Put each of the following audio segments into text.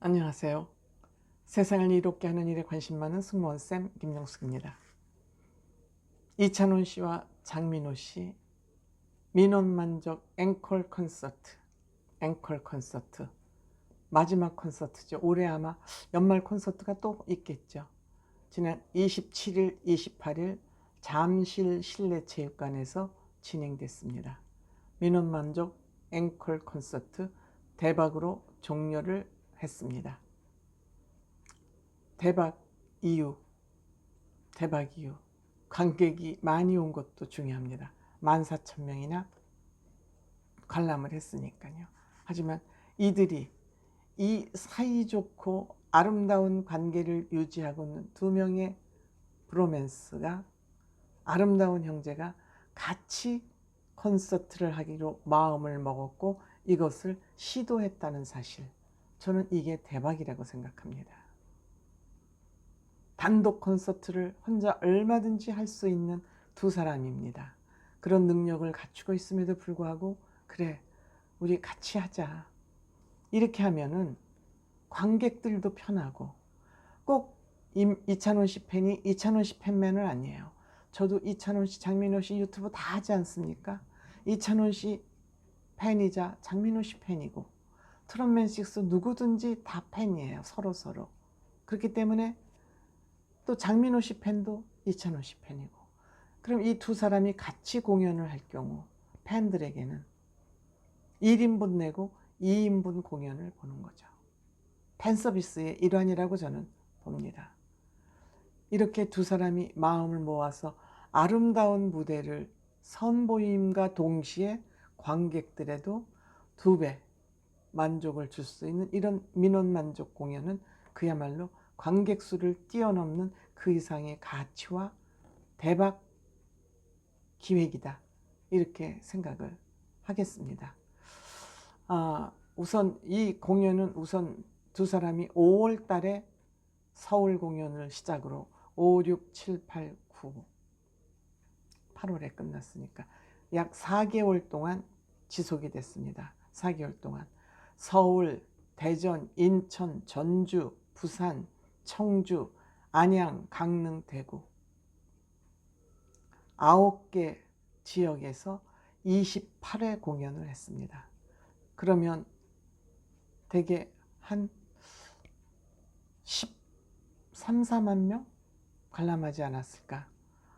안녕하세요. 세상을 이롭게 하는 일에 관심 많은 승무원쌤 김영숙입니다. 이찬원 씨와 장민호 씨 민원만족 앵콜 콘서트 앵콜 콘서트 마지막 콘서트죠. 올해 아마 연말 콘서트가 또 있겠죠. 지난 27일, 28일 잠실 실내체육관에서 진행됐습니다. 민원만족 앵콜 콘서트 대박으로 종료를 했습니다. 대박 이유, 대박 이유. 관객이 많이 온 것도 중요합니다. 14,000명이나 관람을 했으니까요. 하지만 이들이 이 사이좋고 아름다운 관계를 유지하고 있는 두 명의 브로맨스가 아름다운 형제가 같이 콘서트를 하기로 마음을 먹었고 이것을 시도했다는 사실. 저는 이게 대박이라고 생각합니다. 단독 콘서트를 혼자 얼마든지 할 수 있는 두 사람입니다. 그런 능력을 갖추고 있음에도 불구하고 그래 우리 같이 하자 이렇게 하면은 관객들도 편하고 꼭 이찬원 씨 팬이 이찬원 씨 팬맨은 아니에요. 저도 이찬원 씨, 장민호 씨 유튜브 다 하지 않습니까? 이찬원 씨 팬이자 장민호 씨 팬이고 트럼맨 식스 누구든지 다 팬이에요. 서로 서로. 그렇기 때문에 또 장민호 씨 팬도 이찬원 씨 팬이고. 그럼 이 두 사람이 같이 공연을 할 경우 팬들에게는 1인분 내고 2인분 공연을 보는 거죠. 팬 서비스의 일환이라고 저는 봅니다. 이렇게 두 사람이 마음을 모아서 아름다운 무대를 선보임과 동시에 관객들에도 두 배 만족을 줄 수 있는 이런 민원 만족 공연은 그야말로 관객 수를 뛰어넘는 그 이상의 가치와 대박 기획이다. 이렇게 생각을 하겠습니다. 아, 우선 이 공연은 우선 두 사람이 5월 달에 서울 공연을 시작으로 5, 6, 7, 8, 9, 8월에 끝났으니까 약 4개월 동안 지속이 됐습니다. 4개월 동안. 서울, 대전, 인천, 전주, 부산, 청주, 안양, 강릉, 대구 9개 지역에서 28회 공연을 했습니다. 그러면 대개 한 13, 4만 명 관람하지 않았을까?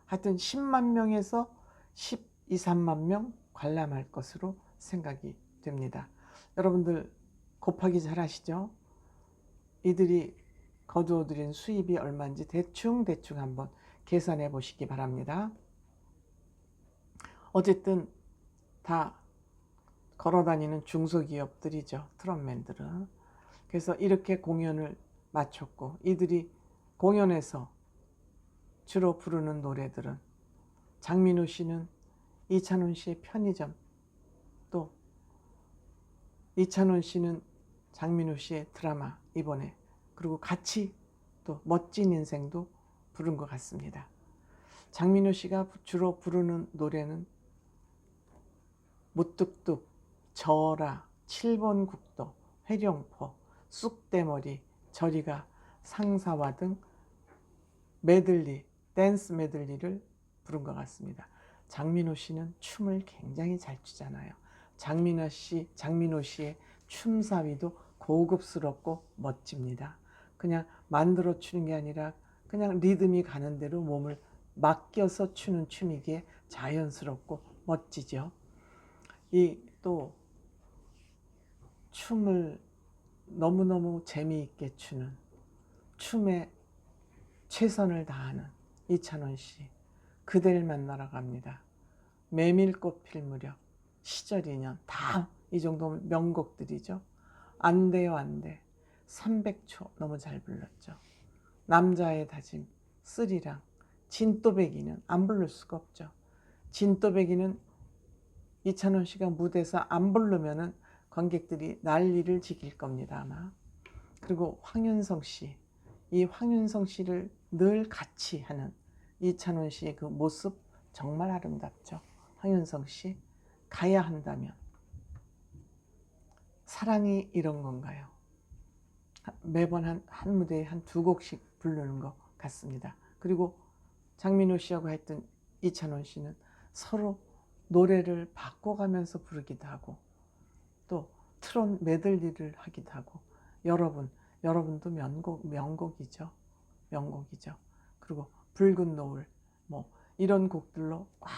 하여튼 10만 명에서 12, 3만 명 관람할 것으로 생각이 됩니다. 여러분들 곱하기 잘 하시죠? 이들이 거두어들인 수입이 얼마인지 대충 대충 한번 계산해 보시기 바랍니다. 어쨌든 다 걸어다니는 중소기업들이죠. 트럼맨들은. 그래서 이렇게 공연을 마쳤고 이들이 공연에서 주로 부르는 노래들은 장민호 씨는 이찬원 씨의 편의점 또 이찬원 씨는 장민호 씨의 드라마 이번에 그리고 같이 또 멋진 인생도 부른 것 같습니다. 장민호 씨가 주로 부르는 노래는 무뚝뚝, 저라, 7번 국도, 회령포, 쑥대머리, 저리가, 상사와 등 메들리, 댄스 메들리를 부른 것 같습니다. 장민호 씨는 춤을 굉장히 잘 추잖아요. 장민호 씨, 장민호 씨의 춤사위도 고급스럽고 멋집니다. 그냥 만들어 추는 게 아니라 그냥 리듬이 가는 대로 몸을 맡겨서 추는 춤이기에 자연스럽고 멋지죠. 이 또 춤을 너무너무 재미있게 추는 춤에 최선을 다하는 이찬원 씨. 그대를 만나러 갑니다. 메밀꽃 필 무렵, 시절 인연, 다이 정도 명곡들이죠. 안 돼요, 안 돼. 300초 너무 잘 불렀죠. 남자의 다짐, 쓰리랑, 진또배기는 안 부를 수가 없죠. 진또배기는 이찬원 씨가 무대에서 안 부르면은 관객들이 난리를 지킬 겁니다, 아마. 그리고 황윤성 씨. 이 황윤성 씨를 늘 같이 하는 이찬원 씨의 그 모습 정말 아름답죠. 황윤성 씨. 가야 한다면. 사랑이 이런 건가요? 매번 한, 한 무대에 한 두 곡씩 부르는 것 같습니다. 그리고 장민호 씨하고 했던 이찬원 씨는 서로 노래를 바꿔가면서 부르기도 하고 또 트롯 메들리를 하기도 하고 여러분 여러분도 명곡 명곡이죠 명곡이죠 그리고 붉은 노을 뭐 이런 곡들로 꽉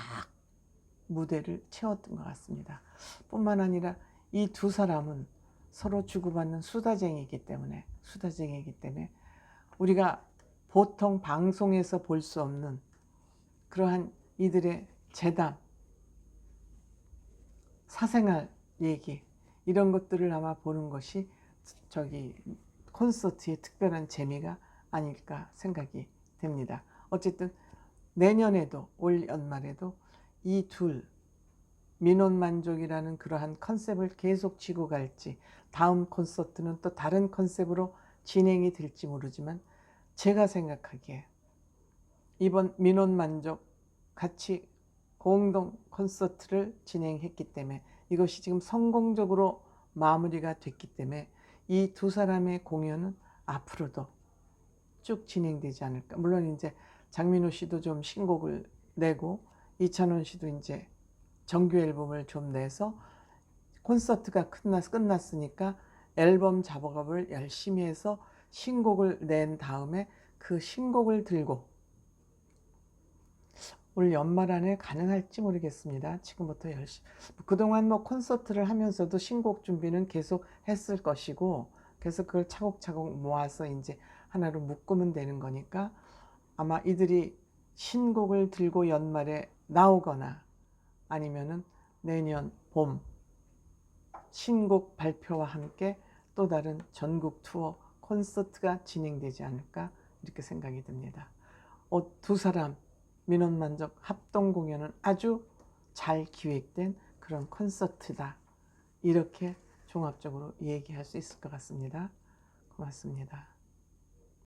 무대를 채웠던 것 같습니다. 뿐만 아니라 이 두 사람은 서로 주고받는 수다쟁이이기 때문에 수다쟁이이기 때문에 우리가 보통 방송에서 볼 수 없는 그러한 이들의 재담, 사생활 얘기 이런 것들을 아마 보는 것이 저기 콘서트의 특별한 재미가 아닐까 생각이 됩니다. 어쨌든 내년에도 올 연말에도 이 둘 민원만족이라는 그러한 컨셉을 계속 쥐고 갈지 다음 콘서트는 또 다른 컨셉으로 진행이 될지 모르지만 제가 생각하기에 이번 민원만족 같이 공동 콘서트를 진행했기 때문에 이것이 지금 성공적으로 마무리가 됐기 때문에 이 두 사람의 공연은 앞으로도 쭉 진행되지 않을까. 물론 이제 장민호 씨도 좀 신곡을 내고 이찬원 씨도 이제 정규 앨범을 좀 내서 콘서트가 끝났, 끝났으니까 앨범 작업을 열심히 해서 신곡을 낸 다음에 그 신곡을 들고 올 연말 안에 가능할지 모르겠습니다. 지금부터 열심히. 그동안 뭐 콘서트를 하면서도 신곡 준비는 계속 했을 것이고, 그래서 그걸 차곡차곡 모아서 이제 하나로 묶으면 되는 거니까 아마 이들이 신곡을 들고 연말에 나오거나 아니면은 내년 봄 신곡 발표와 함께 또 다른 전국 투어 콘서트가 진행되지 않을까 이렇게 생각이 듭니다. 어, 두 사람 민원 만족 합동 공연은 아주 잘 기획된 그런 콘서트다. 이렇게 종합적으로 얘기할 수 있을 것 같습니다. 고맙습니다.